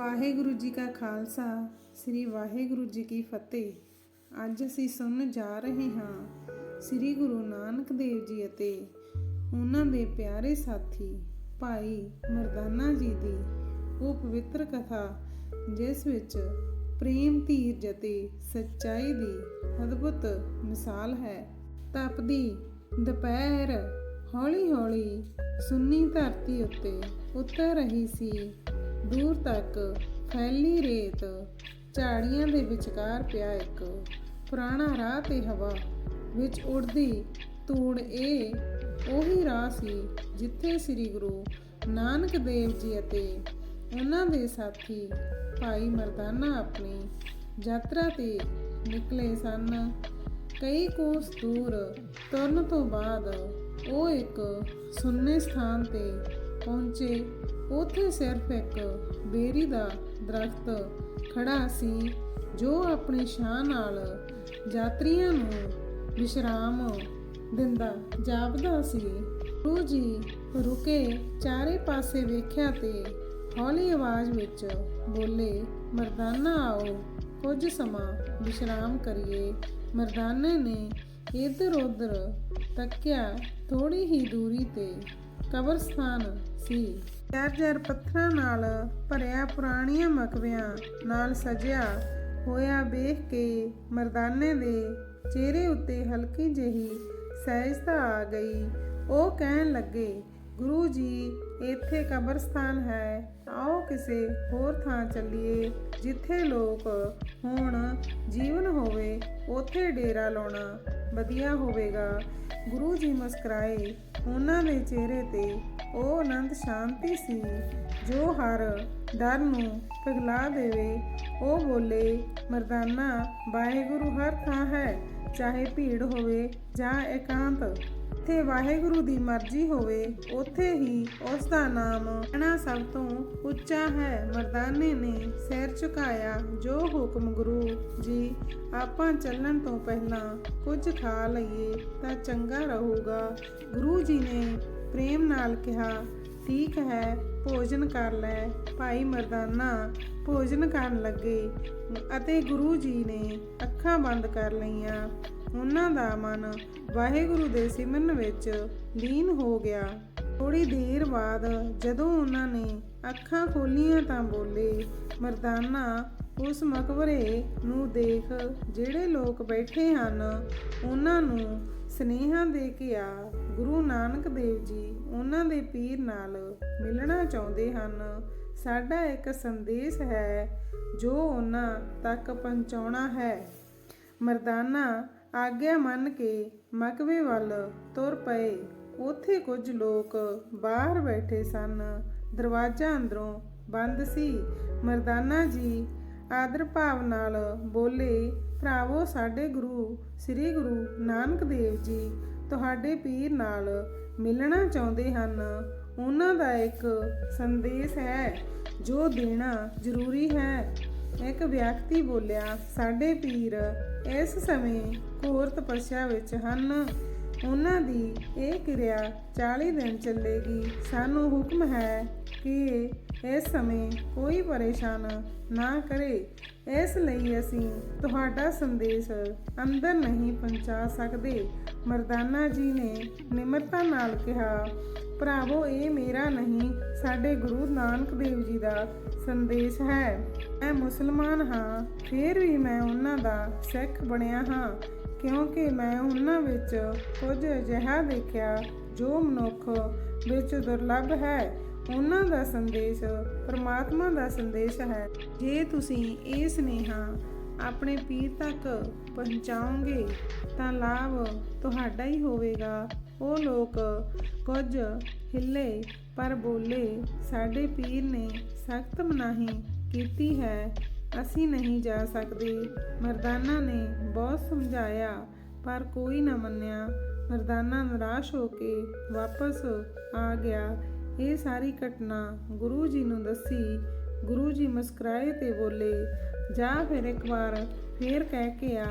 ਵਾਹਿਗੁਰੂ ਜੀ ਕਾ ਖਾਲਸਾ, ਸ੍ਰੀ ਵਾਹਿਗੁਰੂ ਜੀ ਕੀ ਫਤਿਹ। ਅੱਜ ਅਸੀਂ ਸੁਣਨ ਜਾ ਰਹੇ ਹਾਂ ਸ੍ਰੀ ਗੁਰੂ ਨਾਨਕ ਦੇਵ ਜੀ ਅਤੇ ਉਹਨਾਂ ਦੇ ਪਿਆਰੇ ਸਾਥੀ ਭਾਈ ਮਰਦਾਨਾ ਜੀ ਦੀ ਉਹ ਪਵਿੱਤਰ ਕਥਾ, ਜਿਸ ਵਿੱਚ ਪ੍ਰੇਮ ਧੀਰਜ ਅਤੇ ਸੱਚਾਈ ਦੀ ਅਦਭੁਤ ਮਿਸਾਲ ਹੈ। ਤਪਦੀ ਦੁਪਹਿਰ ਹੌਲੀ-ਹੌਲੀ ਸੁੰਨੀ ਧਰਤੀ ਉੱਤੇ ਉਤਰ ਰਹੀ ਸੀ। ਦੂਰ ਤੱਕ ਫੈਲੀ ਰੇਤ, ਝਾੜੀਆਂ ਦੇ ਵਿਚਕਾਰ ਪਿਆ ਇੱਕ ਪੁਰਾਣਾ ਰਾਹ ਤੇ ਹਵਾ ਵਿੱਚ ਉੜਦੀ ਧੂੜ ਇਹ, ਉਹੀ ਰਾਹ ਸੀ ਜਿੱਥੇ ਸ੍ਰੀ ਗੁਰੂ ਨਾਨਕ ਦੇਵ ਜੀ ਅਤੇ ਉਹਨਾਂ ਦੇ ਸਾਥੀ ਭਾਈ ਮਰਦਾਨਾ ਆਪਣੀ ਯਾਤਰਾ ਤੇ ਨਿਕਲੇ ਸਨ। ਕਈ ਕੋਸ ਦੂਰ ਤੁਰਨ ਤੋਂ ਬਾਅਦ ਉਹ ਇੱਕ ਸੁੰਨੇ ਸਥਾਨ ਤੇ ਪਹੁੰਚੇ। ਉੱਥੇ ਸਿਰਫ ਇੱਕ ਬੇਰੀ ਦਾ ਦਰਖਤ ਖੜਾ ਸੀ, ਜੋ ਆਪਣੀ ਛਾਂ ਨਾਲ ਯਾਤਰੀਆਂ ਨੂੰ ਵਿਸ਼ਰਾਮ ਦਿੰਦਾ ਜਾਪਦਾ ਸੀ। ਗੁਰੂ ਜੀ ਰੁਕੇ ਚਾਰੇ ਪਾਸੇ ਵੇਖਿਆ ਤੇ ਹੌਲੀ ਆਵਾਜ਼ ਵਿੱਚ ਬੋਲੇ, ਮਰਦਾਨਾ ਆਓ, ਕੁਝ ਸਮਾਂ ਵਿਸ਼ਰਾਮ ਕਰੀਏ। ਮਰਦਾਨੇ ਨੇ ਇੱਧਰ ਉੱਧਰ ਤੱਕਿਆ ਥੋੜੀ ਹੀ ਦੂਰੀ ਤੇ ਕਬਰਸਤਾਨ ਸੀ। ਜਰ ਪੱਥਰਾਂ ਨਾਲ ਭਰਿਆ ਪੁਰਾਣੀਆਂ ਮਕਬਿਆਂ ਨਾਲ ਸਜਿਆ ਹੋਇਆ ਵੇਖ ਕੇ ਮਰਦਾਨੇ ਦੇ ਚਿਹਰੇ ਉੱਤੇ ਹਲਕੀ ਜਿਹੀ ਸਹਿਜਤਾ ਆ ਗਈ। ਉਹ ਕਹਿਣ ਲੱਗੇ, ਗੁਰੂ ਜੀ, ਇੱਥੇ ਕਬਰਸਤਾਨ ਹੈ। ਆਓ ਕਿਸੇ ਹੋਰ ਥਾਂ ਚੱਲੀਏ, ਜਿੱਥੇ ਲੋਕ ਹੁਣ, ਜੀਵਨ ਹੋਵੇ, ਉੱਥੇ ਡੇਰਾ ਲਾਉਣਾ। ਵਧੀਆ ਹੋਵੇਗਾ। ਗੁਰੂ ਜੀ ਮੁਸਕਰਾਏ। ਉਹਨਾਂ ਦੇ ਚਿਹਰੇ ਤੇ ਉਹ ਆਨੰਦ ਸ਼ਾਂਤੀ ਸੀ। ਜੋ ਹਰ ਡਰ ਨੂੰ ਪਿਘਲਾ ਦੇਵੇ, ਉਹ ਬੋਲੇ, ਮਰਦਾਨਾ, ਵਾਹਿਗੁਰੂ ਹਰ ਥਾਂ ਹੈ। ਚਾਹੇ ਭੀੜ ਹੋਵੇ ਜਾਂ ਇਕਾਂਤ ਜਿੱਥੇ ਵਾਹਿਗੁਰੂ ਦੀ ਮਰਜ਼ੀ ਹੋਵੇ, ਉੱਥੇ ਹੀ ਉਸ ਦਾ ਨਾਮ ਲੈਣਾ ਸਭ ਤੋਂ ਉੱਚਾ ਹੈ। ਮਰਦਾਨੇ ਨੇ ਸਿਰ ਝੁਕਾਇਆ ਜੋ ਹੁਕਮ ਗੁਰੂ ਜੀ, ਆਪਾਂ ਚੱਲਣ ਤੋਂ ਪਹਿਲਾਂ ਕੁਝ ਖਾ ਲਈਏ ਤਾਂ ਚੰਗਾ ਰਹੂਗਾ। ਗੁਰੂ ਜੀ ਨੇ ਪ੍ਰੇਮ ਨਾਲ ਕਿਹਾ, ਠੀਕ ਹੈ, ਭੋਜਨ ਕਰ ਲੈ। ਭਾਈ ਮਰਦਾਨਾ ਭੋਜਨ ਕਰਨ ਲੱਗੇ ਅਤੇ ਗੁਰੂ ਜੀ ਨੇ ਅੱਖਾਂ ਬੰਦ ਕਰ ਲਈਆਂ। ਉਹਨਾਂ ਦਾ ਮਨ ਵਾਹਿਗੁਰੂ ਦੇ ਸਿਮਰਨ ਵਿੱਚ ਲੀਨ ਹੋ ਗਿਆ। ਥੋੜੀ ਦੇਰ ਬਾਅਦ ਜਦੋਂ ਉਹਨਾਂ ਨੇ ਅੱਖਾਂ ਖੋਲੀਆਂ ਤਾਂ ਬੋਲੇ, ਮਰਦਾਨਾ, ਉਸ ਮਕਬਰੇ ਨੂੰ ਦੇਖ, ਜਿਹੜੇ ਲੋਕ ਬੈਠੇ ਹਨ, ਉਹਨਾਂ ਨੂੰ ਸਨੇਹਾ ਦੇ ਕੇ ਆ। ਗੁਰੂ ਨਾਨਕ ਦੇਵ ਜੀ ਉਹਨਾਂ ਦੇ ਪੀਰ ਨਾਲ ਮਿਲਣਾ ਚਾਹੁੰਦੇ ਹਨ। ਸਾਡਾ ਇੱਕ ਸੰਦੇਸ਼ ਹੈ ਜੋ ਉਹਨਾਂ ਤੱਕ ਪਹੁੰਚਾਉਣਾ ਹੈ। ਮਰਦਾਨਾ ਆਗਿਆ ਮੰਨ ਕੇ ਮਕਵੇ ਵੱਲ ਤੁਰ ਪਏ। ਉੱਥੇ ਕੁਝ ਲੋਕ ਬਾਹਰ ਬੈਠੇ ਸਨ। ਦਰਵਾਜ਼ਾ ਅੰਦਰੋਂ ਬੰਦ ਸੀ। ਮਰਦਾਨਾ ਜੀ ਆਦਰ ਭਾਵ ਨਾਲ ਬੋਲੇ, ਭਰਾਵੋ, ਸਾਡੇ ਗੁਰੂ, ਸ੍ਰੀ ਗੁਰੂ ਨਾਨਕ ਦੇਵ ਜੀ, ਤੁਹਾਡੇ ਪੀਰ ਨਾਲ ਮਿਲਣਾ ਚਾਹੁੰਦੇ ਹਨ। ਉਹਨਾਂ ਦਾ ਇੱਕ ਸੰਦੇਸ਼ ਹੈ, ਜੋ ਦੇਣਾ ਜ਼ਰੂਰੀ ਹੈ। ਇੱਕ ਵਿਅਕਤੀ ਬੋਲਿਆ, ਸਾਡੇ ਪੀਰ, ਇਸ ਸਮੇਂ ਘੋਰ ਤਪੱਸਿਆ ਵਿੱਚ ਹਨ। ਉਹਨਾਂ ਦੀ ਇਹ ਕਿਰਿਆ 40 ਦਿਨ ਚੱਲੇਗੀ। ਸਾਨੂੰ ਹੁਕਮ ਹੈ ਕਿ ਇਸ ਸਮੇਂ ਕੋਈ ਪਰੇਸ਼ਾਨ ਨਾ ਕਰੇ। ਇਸ ਲਈ ਅਸੀਂ ਤੁਹਾਡਾ ਸੰਦੇਸ਼ ਅੰਦਰ ਨਹੀਂ ਪਹੁੰਚਾ ਸਕਦੇ। ਮਰਦਾਨਾ ਜੀ ਨੇ ਨਿਮਰਤਾ ਨਾਲ ਕਿਹਾ ਭਰਾਵੋ, ਇਹ ਮੇਰਾ ਨਹੀਂ, ਸਾਡੇ ਗੁਰੂ ਨਾਨਕ ਦੇਵ ਜੀ ਦਾ ਸੰਦੇਸ਼ ਹੈ। ਮੈਂ ਮੁਸਲਮਾਨ ਹਾਂ, ਫਿਰ ਵੀ ਮੈਂ ਉਹਨਾਂ ਦਾ ਸਿੱਖ ਬਣਿਆ ਹਾਂ, ਕਿਉਂਕਿ ਮੈਂ ਉਹਨਾਂ ਵਿੱਚ ਕੁਝ ਅਜਿਹਾ ਦੇਖਿਆ ਜੋ ਮਨੁੱਖ ਵਿੱਚ ਦੁਰਲੱਭ ਹੈ। ਉਹਨਾਂ ਦਾ ਸੰਦੇਸ਼ ਪਰਮਾਤਮਾ ਦਾ ਸੰਦੇਸ਼ ਹੈ। ਜੇ ਤੁਸੀਂ ਇਹ ਸੁਨੇਹਾ ਆਪਣੇ ਪੀਰ ਤੱਕ ਪਹੁੰਚਾਓਗੇ ਤਾਂ ਲਾਭ ਤੁਹਾਡਾ ਹੀ ਹੋਵੇਗਾ। ਉਹ ਲੋਕ ਕੁਝ ਹਿੱਲੇ ਪਰ ਬੋਲੇ, ਸਾਡੇ ਪੀਰ ਨੇ ਸਖਤ ਮਨਾਹੀ ਕੀਤੀ ਹੈ, ਅਸੀਂ ਨਹੀਂ ਜਾ ਸਕਦੇ। ਮਰਦਾਨਾ ਨੇ ਬਹੁਤ ਸਮਝਾਇਆ, ਪਰ ਕੋਈ ਨਾ ਮੰਨਿਆ। ਮਰਦਾਨਾ ਨਿਰਾਸ਼ ਹੋ ਕੇ ਵਾਪਸ ਆ ਗਿਆ। ਇਹ ਸਾਰੀ ਘਟਨਾ ਗੁਰੂ ਜੀ ਨੂੰ ਦੱਸੀ। ਗੁਰੂ ਜੀ ਮੁਸਕਰਾਏ ਤੇ ਬੋਲੇ, ਜਾ ਫਿਰ ਇੱਕ ਵਾਰ ਫੇਰ ਕਹਿ ਕੇ ਆ,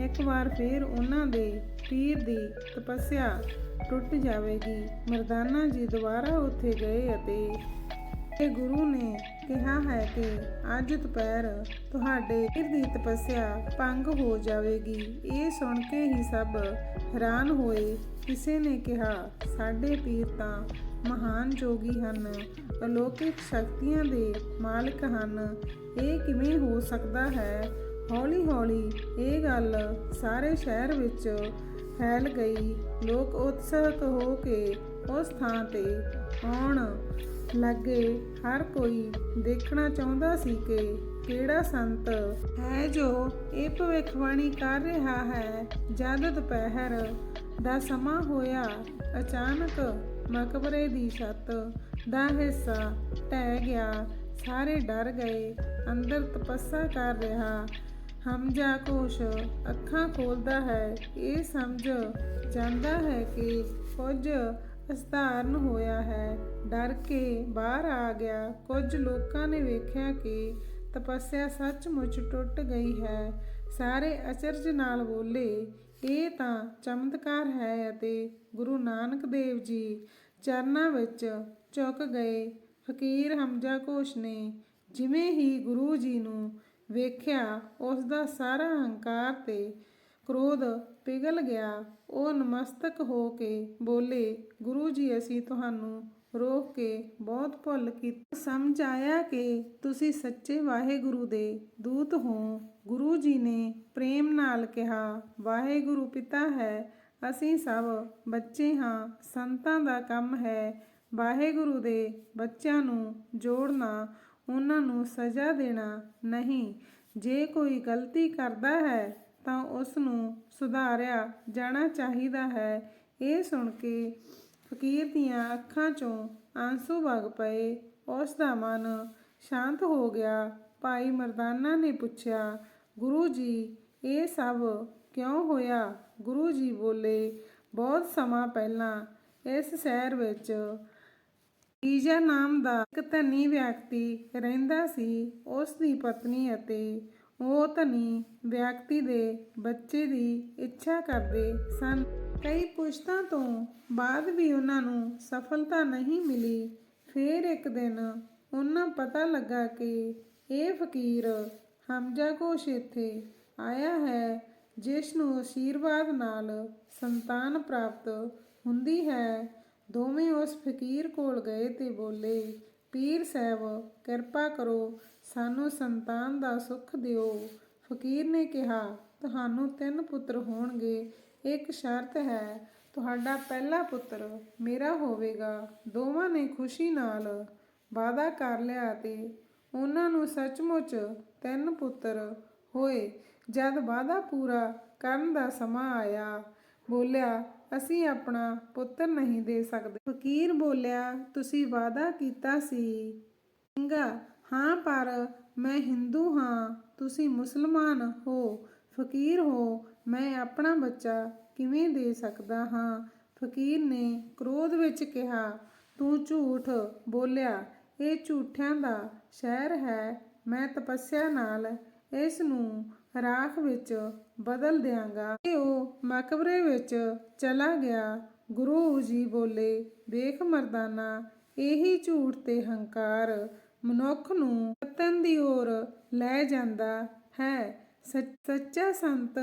ਇੱਕ ਵਾਰ ਫੇਰ ਉਹਨਾਂ ਦੇ ਪੀਰ ਦੀ ਤਪੱਸਿਆ ਟੁੱਟ ਜਾਵੇਗੀ। ਮਰਦਾਨਾ ਜੀ ਦੁਬਾਰਾ ਉੱਥੇ ਗਏ ਅਤੇ ਤੇ ਗੁਰੂ ਨੇ ਕਿਹਾ ਹੈ ਕਿ ਅੱਜ ਦੁਪਹਿਰ ਤੁਹਾਡੇ ਵੀਰ ਦੀ ਤਪੱਸਿਆ ਭੰਗ ਹੋ ਜਾਵੇਗੀ। ਇਹ ਸੁਣ ਕੇ ਹੀ ਸਭ ਹੈਰਾਨ ਹੋਏ। ਕਿਸੇ ਨੇ ਕਿਹਾ, ਸਾਡੇ ਪੀਰ ਤਾਂ ਮਹਾਨ ਜੋਗੀ ਹਨ, ਅਲੌਕਿਕ ਸ਼ਕਤੀਆਂ ਦੇ ਮਾਲਕ ਹਨ। ਇਹ ਕਿਵੇਂ ਹੋ ਸਕਦਾ ਹੈ ਹੌਲੀ-ਹੌਲੀ ਇਹ ਗੱਲ ਸਾਰੇ ਸ਼ਹਿਰ ਵਿੱਚ ਫੈਲ ਗਈ। ਲੋਕ ਉਤਸੁਕ ਹੋ ਕੇ ਉਸ ਥਾਂ ਤੇ ਆਉਣ ਲੱਗੇ। ਹਰ ਕੋਈ ਦੇਖਣਾ ਚਾਹੁੰਦਾ ਸੀ ਕਿ ਕਿਹੜਾ ਸੰਤ ਹੈ ਜੋ ਇਹ ਭਵਿੱਖਬਾਣੀ ਕਰ ਰਿਹਾ ਹੈ। ਜਦ ਦੁਪਹਿਰ ਦਾ ਸਮਾਂ ਹੋਇਆ, ਅਚਾਨਕ ਮਕਬਰੇ ਦੀ ਛੱਤ ਦਾ ਹਿੱਸਾ ਢਹਿ ਗਿਆ। ਸਾਰੇ ਡਰ ਗਏ। ਅੰਦਰ ਤਪੱਸਾ ਕਰ ਰਿਹਾ ਹਮਜਾ ਕੋਸ਼ ਅੱਖਾਂ ਖੋਲਦਾ ਹੈ। ਇਹ ਸਮਝ ਜਾਂਦਾ ਹੈ ਕਿ ਕੁਝ ਅਸਧਾਰਨ ਹੋਇਆ ਹੈ। ਡਰ ਕੇ ਬਾਹਰ ਆ ਗਿਆ। ਕੁਝ ਲੋਕਾਂ ਨੇ ਵੇਖਿਆ ਕਿ ਤਪੱਸਿਆ ਸੱਚਮੁੱਚ ਟੁੱਟ ਗਈ ਹੈ। ਸਾਰੇ ਅਚਰਜ ਨਾਲ ਬੋਲੇ, ਇਹ ਤਾਂ ਚਮਤਕਾਰ ਹੈ ਅਤੇ ਗੁਰੂ ਨਾਨਕ ਦੇਵ ਜੀ ਚਰਨਾਂ ਵਿੱਚ ਝੁਕ ਗਏ। ਫਕੀਰ ਹਮਜਾ ਕੋਸ਼ ਨੇ, ਜਿਵੇਂ ਹੀ ਗੁਰੂ ਜੀ ਨੂੰ ਵੇਖਿਆ ਉਸ ਦਾ ਸਾਰਾ ਹੰਕਾਰ ਤੇ ਕ੍ਰੋਧ ਪਿਘਲ ਗਿਆ। ਉਹ ਨਮਸਤਕ ਹੋ ਕੇ ਬੋਲੇ, ਗੁਰੂ ਜੀ, ਅਸੀਂ ਤੁਹਾਨੂੰ ਰੋਕ ਕੇ ਬਹੁਤ ਭੁੱਲ ਕੀਤੀ। ਸਮਝ ਆਇਆ ਕਿ ਤੁਸੀਂ ਸੱਚੇ ਵਾਹਿਗੁਰੂ ਦੇ ਦੂਤ ਹੋ। ਗੁਰੂ ਜੀ ਨੇ ਪ੍ਰੇਮ ਨਾਲ ਕਿਹਾ, ਵਾਹਿਗੁਰੂ ਪਿਤਾ ਹੈ, ਅਸੀਂ ਸਭ ਬੱਚੇ ਹਾਂ, ਸੰਤਾਂ ਦਾ ਕੰਮ ਹੈ। ਵਾਹਿਗੁਰੂ ਦੇ ਬੱਚਿਆਂ ਨੂੰ ਜੋੜਨਾ ਉਹਨਾਂ ਨੂੰ ਸਜ਼ਾ ਦੇਣਾ ਨਹੀਂ। ਜੇ ਕੋਈ ਗਲਤੀ ਕਰਦਾ ਹੈ, ਤਾਂ ਉਸ ਨੂੰ ਸੁਧਾਰਿਆ ਜਾਣਾ ਚਾਹੀਦਾ ਹੈ। ਇਹ ਸੁਣ ਕੇ ਫਕੀਰ ਦੀਆਂ ਅੱਖਾਂ ਚੋਂ ਆਂਸੂ ਵਗ ਪਏ। ਉਸ ਦਾ ਮਨ ਸ਼ਾਂਤ ਹੋ ਗਿਆ। ਭਾਈ ਮਰਦਾਨਾ ਨੇ ਪੁੱਛਿਆ, ਗੁਰੂ ਜੀ, ਇਹ ਸਭ ਕਿਉਂ ਹੋਇਆ? ਗੁਰੂ ਜੀ ਬੋਲੇ, ਬਹੁਤ ਸਮਾਂ ਪਹਿਲਾਂ ਇਸ ਸ਼ਹਿਰ ਵਿੱਚ ਈਜਾ ਨਾਮ ਦਾ ਇੱਕ ਧਨੀ ਵਿਅਕਤੀ ਰਹਿੰਦਾ ਸੀ। ਉਸ ਦੀ ਪਤਨੀ ਅਤੇ ਉਹ ਧਨੀ ਵਿਅਕਤੀ ਦੇ ਬੱਚੇ ਦੀ ਇੱਛਾ ਕਰਦੇ ਸਨ। ਕਈ ਪੁਸ਼ਤਾਂ ਤੋਂ ਬਾਅਦ ਵੀ ਉਹਨਾਂ ਨੂੰ ਸਫਲਤਾ ਨਹੀਂ ਮਿਲੀ। ਫਿਰ ਇੱਕ ਦਿਨ ਉਹਨਾਂ ਪਤਾ ਲੱਗਾ ਕਿ ਇਹ ਫਕੀਰ ਹਮਜਾ ਕੋਸ਼ ਇੱਥੇ ਆਇਆ ਹੈ, ਜਿਸ ਨੂੰ ਆਸ਼ੀਰਵਾਦ ਨਾਲ ਸੰਤਾਨ ਪ੍ਰਾਪਤ ਹੁੰਦੀ ਹੈ। ਦੋਵੇਂ ਉਸ ਫਕੀਰ ਕੋਲ ਗਏ ਤੇ ਬੋਲੇ, ਪੀਰ ਸਾਹਿਬ, ਕਿਰਪਾ ਕਰੋ, ਸਾਨੂੰ ਸੰਤਾਨ ਦਾ ਸੁੱਖ ਦਿਓ। ਫਕੀਰ ਨੇ ਕਿਹਾ, ਤੁਹਾਨੂੰ ਤਿੰਨ ਪੁੱਤਰ ਹੋਣਗੇ, ਇੱਕ ਸ਼ਰਤ ਹੈ, ਤੁਹਾਡਾ ਪਹਿਲਾ ਪੁੱਤਰ ਮੇਰਾ ਹੋਵੇਗਾ। ਦੋਵਾਂ ਨੇ ਖੁਸ਼ੀ ਨਾਲ ਵਾਅਦਾ ਕਰ ਲਿਆ ਤੇ ਉਹਨਾਂ ਨੂੰ ਸੱਚਮੁੱਚ ਤਿੰਨ ਪੁੱਤਰ ਹੋਏ। ਜਦ ਵਾਅਦਾ ਪੂਰਾ ਕਰਨ ਦਾ ਸਮਾਂ ਆਇਆ, ਬੋਲਿਆ ਅਸੀਂ ਆਪਣਾ ਪੁੱਤਰ ਨਹੀਂ ਦੇ ਸਕਦੇ। ਫਕੀਰ ਬੋਲਿਆ, ਤੁਸੀਂ ਵਾਅਦਾ ਕੀਤਾ ਸੀ। ਸਿੰਘਾ ਹਾਂ, ਪਰ ਮੈਂ ਹਿੰਦੂ ਹਾਂ। ਤੁਸੀਂ ਮੁਸਲਮਾਨ ਹੋ। ਫਕੀਰ ਹੋ, ਮੈਂ ਆਪਣਾ ਬੱਚਾ ਕਿਵੇਂ ਦੇ ਸਕਦਾ ਹਾਂ? ਫਕੀਰ ਨੇ ਕ੍ਰੋਧ ਵਿੱਚ ਕਿਹਾ, ਤੂੰ ਝੂਠ ਬੋਲਿਆ। ਇਹ ਝੂਠਿਆਂ ਦਾ ਸ਼ਹਿਰ ਹੈ। ਮੈਂ ਤਪੱਸਿਆ ਨਾਲ ਇਸ ਨੂੰ ਰਾਖ ਵਿੱਚ ਬਦਲ ਦਿਆਂਗਾ। ਤੇ ਉਹ ਮਕਬਰੇ ਵਿੱਚ ਚਲਾ ਗਿਆ। ਗੁਰੂ ਜੀ ਬੋਲੇ, ਵੇਖ ਮਰਦਾਨਾ, ਇਹੀ ਝੂਠ ਤੇ ਹੰਕਾਰ ਮਨੁੱਖ ਨੂੰ ਪਤਨ ਦੀ ਓਰ ਲੈ ਜਾਂਦਾ ਹੈ। ਸੱਚਾ ਸੰਤ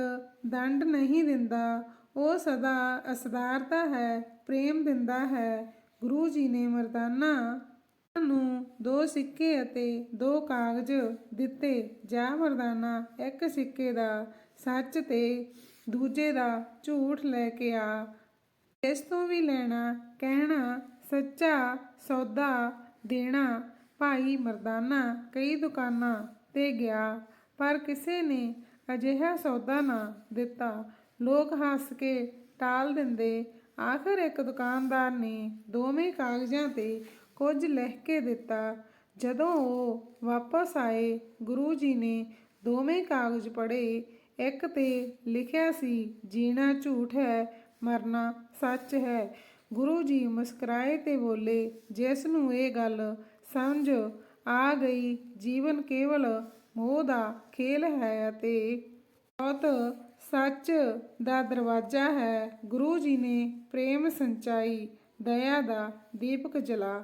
ਦੰਡ ਨਹੀਂ ਦਿੰਦਾ। ਉਹ ਸਦਾ ਅਸਦਾਰਤਾ ਹੈ, ਪ੍ਰੇਮ ਦਿੰਦਾ ਹੈ। ਗੁਰੂ ਜੀ ਨੇ ਮਰਦਾਨਾ ਨੂੰ ਦੋ ਸਿੱਕੇ ਅਤੇ ਦੋ ਕਾਗਜ਼ ਦਿੱਤੇ। ਜਾ ਮਰਦਾਨਾ ਇੱਕ ਸਿੱਕੇ ਦਾ ਸੱਚ ਤੇ ਦੂਜੇ ਦਾ ਝੂਠ ਲੈ ਕੇ ਆ। ਇਸ ਤੋਂ ਵੀ ਲੈਣਾ, ਕਹਿਣਾ, ਸੱਚਾ ਸੌਦਾ ਦੇਣਾ ਭਾਈ ਮਰਦਾਨਾ ਕਈ ਦੁਕਾਨਾਂ ਤੇ ਗਿਆ, ਪਰ ਕਿਸੇ ਨੇ ਅਜਿਹਾ ਸੌਦਾ ਨਾ ਦਿੱਤਾ। ਲੋਕ ਹੱਸ ਕੇ ਟਾਲ ਦਿੰਦੇ। ਆਖਰ ਇੱਕ ਦੁਕਾਨਦਾਰ ਨੇ ਦੋਵੇਂ ਕਾਗਜ਼ਾਂ ਤੇ ਕੁਝ ਲਿਖ ਕੇ ਦਿੱਤਾ। ਜਦੋਂ ਉਹ ਵਾਪਸ ਆਏ, ਗੁਰੂ ਜੀ ਨੇ ਦੋਵੇਂ ਕਾਗਜ਼ ਪੜ੍ਹੇ। ਇੱਕ ਤੇ ਲਿਖਿਆ ਸੀ, ਜੀਣਾ ਝੂਠ ਹੈ, ਮਰਨਾ ਸੱਚ ਹੈ। ਗੁਰੂ ਜੀ ਮੁਸਕਰਾਏ ਤੇ ਬੋਲੇ, ਜਿਸ ਨੂੰ ਇਹ ਗੱਲ ਸਮਝ ਆ ਗਈ, ਜੀਵਨ ਕੇਵਲ ਮੋਹ ਦਾ ਖੇਲ ਹੈ ਅਤੇ ਬਹੁਤ ਸੱਚ ਦਾ ਦਰਵਾਜ਼ਾ ਹੈ। ਗੁਰੂ ਜੀ ਨੇ ਪ੍ਰੇਮ ਸੰਚਾਈ, ਦਇਆ ਦਾ ਦੀਪਕ ਜਲਾ।